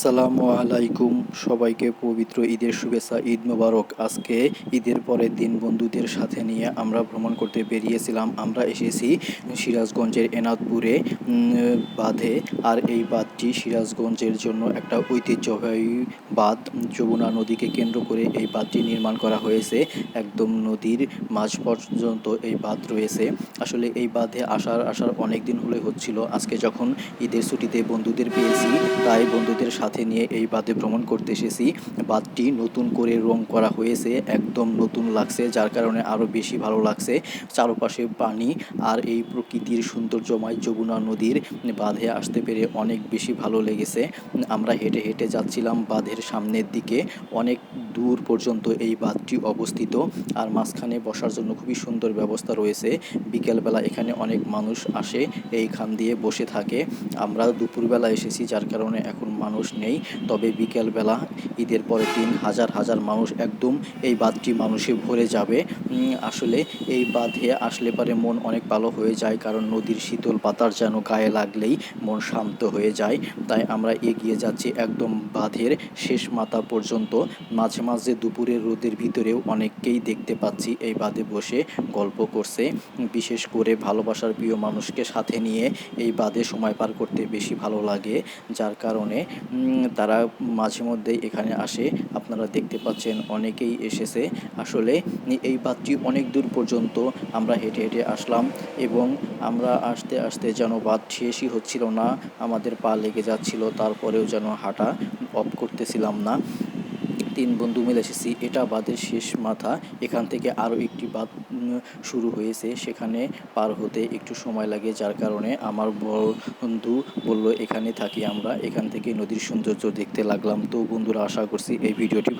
আসসালামু আলাইকুম। সবাইকে পবিত্র ঈদের শুভেচ্ছা, ঈদ মোবারক। আজকে ঈদের পরের দিন বন্ধুদের সাথে নিয়ে আমরা ভ্রমণ করতে বেরিয়েছিলাম। আমরা এসেছি সিরাজগঞ্জের এনাদপুরে বাঁধে। আর এই বাঁধটি সিরাজগঞ্জের জন্য একটা ঐতিহ্যবাহী বাঁধ। যমুনা নদীকে কেন্দ্র করে এই বাঁধটি নির্মাণ করা হয়েছে। একদম নদীর মাঝ পর্যন্ত এই বাঁধ রয়েছে। আসলে এই বাঁধে আসার আসার অনেক দিন হলে হচ্ছিল। আজকে যখন ঈদের ছুটিতে বন্ধুদের পেয়েছি, তাই বন্ধুদের সাথে নিয়ে এই বাঁধে ভ্রমণ করতে এসেছি। বাঁধটি নতুন করে রং করা হয়েছে, একদম নতুন লাগছে, যার কারণে আরও বেশি ভালো লাগছে। চারপাশে পানি আর এই প্রকৃতির সৌন্দর্যময় যমুনা নদীর বাঁধে আসতে পেরে অনেক বেশি ভালো লেগেছে। আমরা হেঁটে হেঁটে যাচ্ছিলাম বাঁধের সামনের দিকে। অনেক দূর পর্যন্ত এই বাঁধটি অবস্থিত আর মাঝখানে বসার জন্য খুবই সুন্দর ব্যবস্থা রয়েছে। বিকেলবেলা এখানে অনেক মানুষ আসে, এইখান দিয়ে বসে থাকে। আমরা দুপুরবেলা এসেছি, যার কারণে এখন মানুষ নেই, তবে বিকেলবেলা ঈদের পরের দিন হাজার হাজার মানুষ একদম এই বাঁধটি মানুষে ভরে যাবে। আসলে এই বাঁধে আসলে পরে মন অনেক ভালো হয়ে যায়, কারণ নদীর শীতল পাতার যেন গায়ে লাগলেই মন শান্ত হয়ে যায়। তাই আমরা এগিয়ে যাচ্ছি একদম বাঁধের শেষ মাথা পর্যন্ত। মাঝে মাঝে দুপুরের রোদের ভিতরেও অনেককেই দেখতে পাচ্ছি এই বাঁধে বসে গল্প করছে। বিশেষ করে ভালোবাসার প্রিয় মানুষকে সাথে নিয়ে এই বাঁধে সময় পার করতে বেশি ভালো লাগে, যার কারণে তারা মাঝে মধ্যেই এখানে আসে। আপনারা দেখতে পাচ্ছেন অনেকেই এসেছে। আসলে এই বাঁধটি অনেক দূর পর্যন্ত আমরা হেঁটে হেঁটে আসলাম এবং আমরা আসতে আসতে যেন বাঁধ শেষই হচ্ছিল না, আমাদের পা লেগে যাচ্ছিল, তারপরেও যেন হাঁটা অফ করতেছিলাম না। তিন বন্ধু মিলে এসেছি। এটা বাঁধের শেষ মাথা। এখান থেকে আরও একটি বাঁধ শুরু হয়েছে। সেখানে পার হতে একটু সময় লাগে, যার কারণে আমার বন্ধু বলল, এখানে থাকি আমরা। এখান থেকে নদীর সৌন্দর্য দেখতে লাগলাম। তো বন্ধুরা, আশা করছি এই ভিডিওটি